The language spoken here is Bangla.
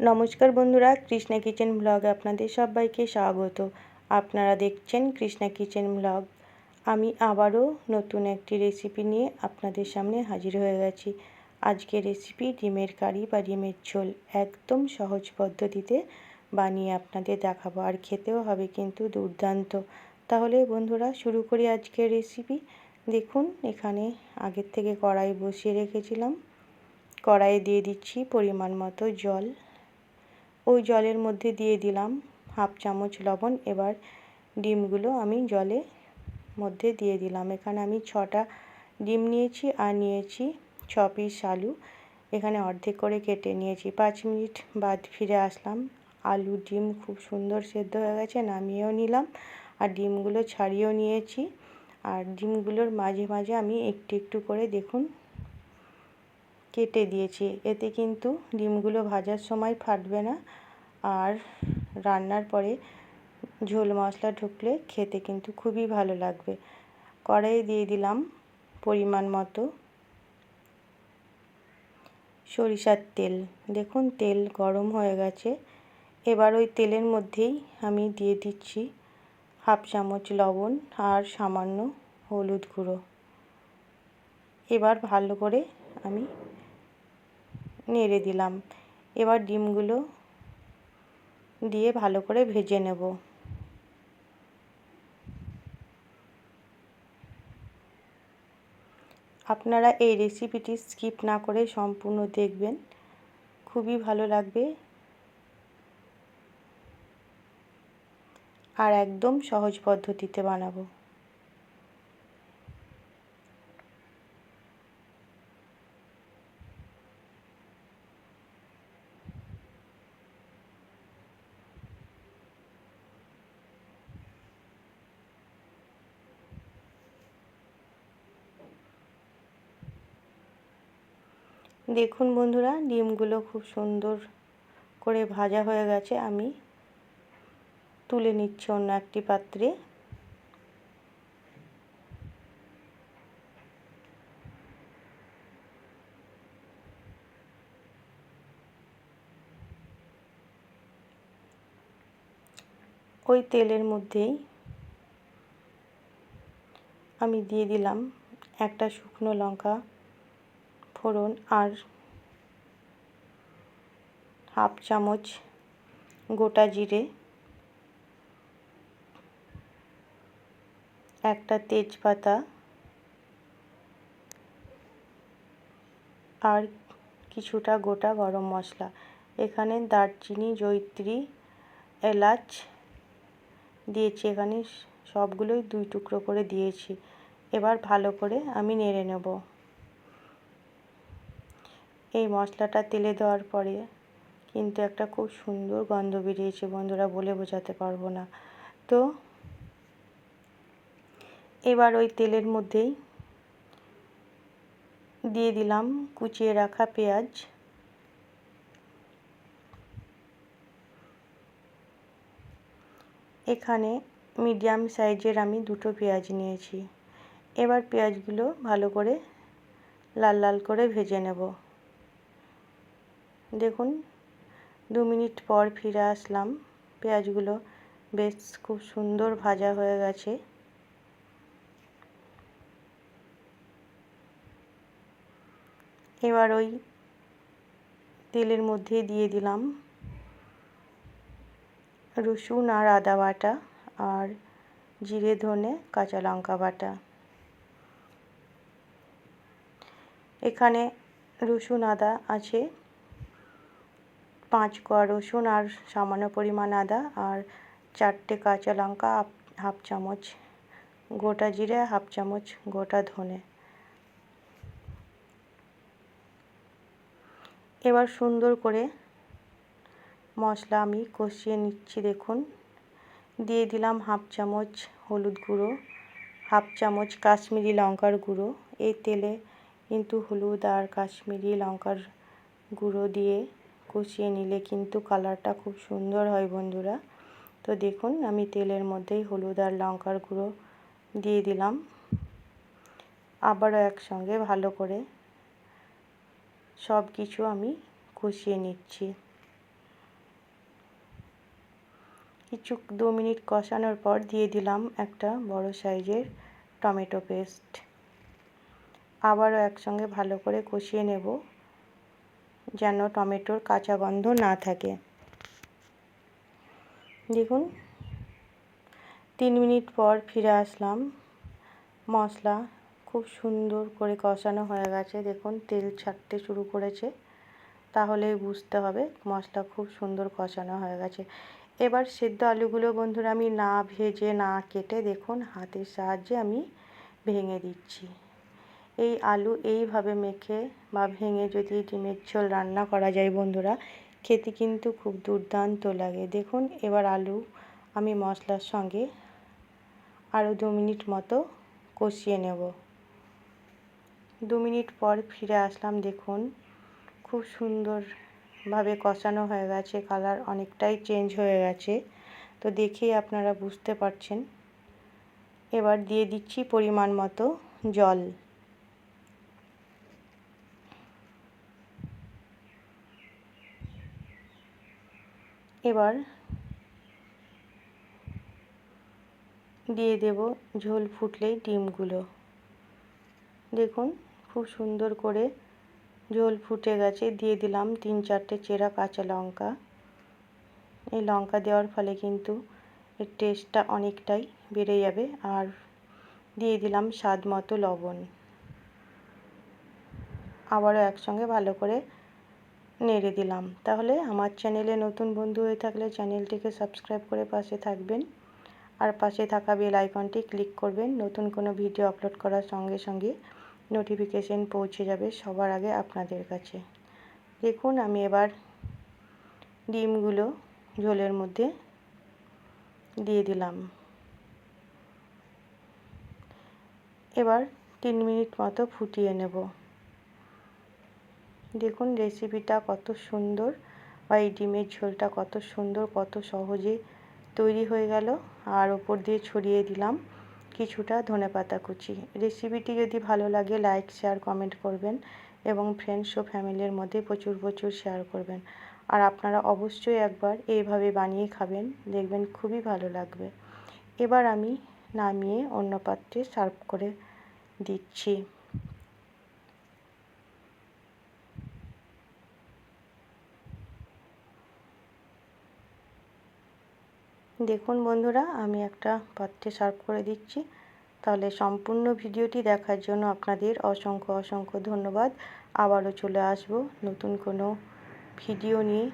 নমস্কার বন্ধুরা, কৃষ্ণা কিচেন ব্লগে আপনাদের সবাইকে স্বাগত। আপনারা দেখছেন কৃষ্ণা কিচেন ব্লগ। আমি আবারও নতুন একটি রেসিপি নিয়ে আপনাদের সামনে হাজির হয়ে গেছি। আজকে রেসিপি ডিমের কারি বা ডিমের ঝোল একদম সহজ পদ্ধতিতে বানিয়ে আপনাদের দেখাবো। আর খেতেও হবে কিন্তু দুর্দান্ত। তাহলে বন্ধুরা, শুরু করি আজকের রেসিপি। দেখুন, এখানে আগের থেকে কড়াই বসিয়ে রেখেছিলাম। কড়াইয়ে দিয়ে দিচ্ছি পরিমাণ মতো জল। ওই জলের মধ্যে দিয়ে দিলাম হাফ চামচ লবণ। এবার ডিমগুলো আমি জলে মধ্যে দিয়ে দিলাম। এখানে আমি ছটা ডিম নিয়েছি আর নিয়েছি ছ পিস আলু। এখানে অর্ধেক করে কেটে নিয়েছি। পাঁচ মিনিট বাদ ফিরে আসলাম। আলু, ডিম খুব সুন্দর সেদ্ধ হয়ে গেছে, নামিয়েও নিলাম আর ডিমগুলো ছাড়িয়েও নিয়েছি। আর ডিমগুলোর মাঝে মাঝে আমি একটু একটু করে দেখুন কেটে দিয়েছি। এতে কিন্তু ডিমগুলো ভাজার সময় ফাটবে না আর রান্নার পরে ঝোল মশলা ঢুকলে খেতে কিন্তু খুবই ভালো লাগবে। কড়াইয়ে দিয়ে দিলাম পরিমাণ মতো সরিষার তেল। দেখুন, তেল গরম হয়ে গেছে। এবার ওই তেলের মধ্যেই আমি দিয়ে দিচ্ছি হাফ চামচ লবণ আর সামান্য হলুদ গুঁড়ো। এবার ভালো করে আমি নেড়ে দিলাম। এবার ডিমগুলো দিয়ে ভালো করে ভেজে নেব। আপনারা এই রেসিপিটি স্কিপ না করে সম্পূর্ণ দেখবেন। খুবই ভালো লাগবে। আর একদম সহজ পদ্ধতিতে বানাবো। দেখুন বন্ধুরা, ডিমগুলো খুব সুন্দর করে ভাজা হয়ে গেছে। আমি তুলে নিচ্ছি অন্য একটি পাত্রে। ওই তেলের মধ্যেই আমি দিয়ে দিলাম একটা শুকনো লঙ্কা ফোড়ন আর হাফ চামচ গোটা জিরে, একটা তেজপাতা আর কিছুটা গোটা গরম মশলা। এখানে দারচিনি জৈত্রী এলাচ দিয়েছি। এখানে সবগুলোই দুই টুকরো করে দিয়েছি। এবার ভালো করে আমি নেড়ে নেব। এই মশলাটা তেলে দেওয়ার পরে কিন্তু একটা খুব সুন্দর গন্ধ বেরিয়েছে, বন্ধুরা বলে বোঝাতে পারব না। তো এবার ওই তেলের মধ্যেই দিয়ে দিলাম কুচিয়ে রাখা পেঁয়াজ। এখানে মিডিয়াম সাইজের আমি দুটো পেঁয়াজ নিয়েছি। এবার পেঁয়াজগুলো ভালো করে লাল লাল করে ভেজে নেব। দেখুন, দু মিনিট পর ফিরে আসলাম। পেঁয়াজগুলো বেশ খুব সুন্দর ভাজা হয়ে গেছে। এবার ওই তেলের মধ্যে দিয়ে দিলাম রসুন আর আদা বাটা আর জিরে, ধনে, কাঁচা লঙ্কা বাটা। এখানে রসুন, আদা আছে। পাঁচ কোয়া রসুন আর সামান্য পরিমাণ আদা আর চারটে কাঁচা লঙ্কা হাফ চামচ গোটা জিরে, হাফ চামচ গোটা ধনে। এবার সুন্দর করে মশলা আমি কষিয়ে নিচ্ছি, দেখুন। দিয়ে দিলাম হাফ চামচ হলুদ গুঁড়ো, হাফ চামচ কাশ্মীরি লঙ্কার গুঁড়ো। এই তেলে কিন্তু হলুদ আর কাশ্মীরি লঙ্কার গুঁড়ো দিয়ে কষিয়ে নিলে কিন্তু কালারটা খুব সুন্দর হয় বন্ধুরা। তো দেখুন, আমি তেলের মধ্যেই হলুদ আর লঙ্কার গুঁড়ো দিয়ে দিলাম। আবারও একসঙ্গে ভালো করে সব কিছু আমি কষিয়ে নিচ্ছি। কিছু, দু মিনিট কষানোর পর দিয়ে দিলাম একটা বড় সাইজের টমেটো পেস্ট। আবারও একসঙ্গে ভালো করে কষিয়ে নেব। যেন টমেটোর কাঁচা গন্ধ না থাকে। দেখুন, তিন মিনিট পর ফিরে আসলাম। মশলা খুব সুন্দর করে কষানো হয়ে গেছে। দেখুন, তেল ছাড়তে শুরু করেছে। তাহলেই বুঝতে হবে মশলা খুব সুন্দর কষানো হয়ে গেছে। এবার সেদ্ধ আলুগুলো বন্ধুরা আমি না ভেজে, না কেটে দেখুন, হাতের সাহায্যে আমি ভেঙে দিচ্ছি। এই আলু এইভাবে মেখে বা ভেঙে যদি ডিমের ঝোল রান্না করা যায় বন্ধুরা, খেতে কিন্তু খুব দুর্দান্ত লাগে। দেখুন, এবার আলু আমি মশলার সঙ্গে আরও দু মিনিট মতো কষিয়ে নেব। দু মিনিট পর ফিরে আসলাম, দেখুন, খুব সুন্দরভাবে কষানো হয়ে গেছে, কালার অনেকটাই চেঞ্জ হয়ে গেছে। তো দেখেই আপনারা বুঝতে পারছেন। এবার দিয়ে দিচ্ছি পরিমাণ মতো জল। এবার দিয়ে দেব ঝোল ফুটলেই ডিমগুলো। দেখুন খুব সুন্দর করে ঝোল ফুটে গেছে। দিয়ে দিলাম তিন চারটে চেরা কাঁচা লঙ্কা। এই লঙ্কা দেওয়ার ফলে কিন্তু এর টেস্টটা অনেকটাই বেড়ে যাবে। আর দিয়ে দিলাম স্বাদ মতো লবণ। আবারও একসঙ্গে ভালো করে নেড়ে দিলাম। তাহলে আমার চ্যানেলে নতুন বন্ধু হয়ে থাকলে চ্যানেলটিকে সাবস্ক্রাইব করে পাশে থাকবেন। আর পাশে থাকা বেল আইকনটি ক্লিক করবেন। নতুন কোনো ভিডিও আপলোড করার সঙ্গে সঙ্গে নোটিফিকেশন পৌঁছে যাবে সবার আগে আপনাদের কাছে। দেখুন, আমি এবার ডিমগুলো ঝোলের মধ্যে দিয়ে দিলাম। এবার তিন মিনিট মতো ফুটিয়ে নেব। দেখুন রেসিপিটা কত সুন্দর বা এই ডিমের ঝোলটা কত সুন্দর, কত সহজে তৈরি হয়ে গেল। আর ওপর দিয়ে ছড়িয়ে দিলাম কিছুটা ধনে পাতা কুচি। রেসিপিটি যদি ভালো লাগে লাইক শেয়ার কমেন্ট করবেন এবং ফ্রেন্ডস ও ফ্যামিলির মধ্যে প্রচুর প্রচুর শেয়ার করবেন। আর আপনারা অবশ্যই একবার এইভাবে বানিয়ে খাবেন, দেখবেন খুবই ভালো লাগবে। এবার আমি নামিয়ে অন্য পাত্রে সার্ভ করে দিচ্ছি। দেখুন বন্ধুরা, আমি একটা পাত্রে সার্ভ করে দিচ্ছি। তাহলে সম্পূর্ণ ভিডিওটি দেখার জন্য আপনাদের অসংখ্য অসংখ্য ধন্যবাদ। আবারও চলে আসব নতুন কোনো ভিডিও নিয়ে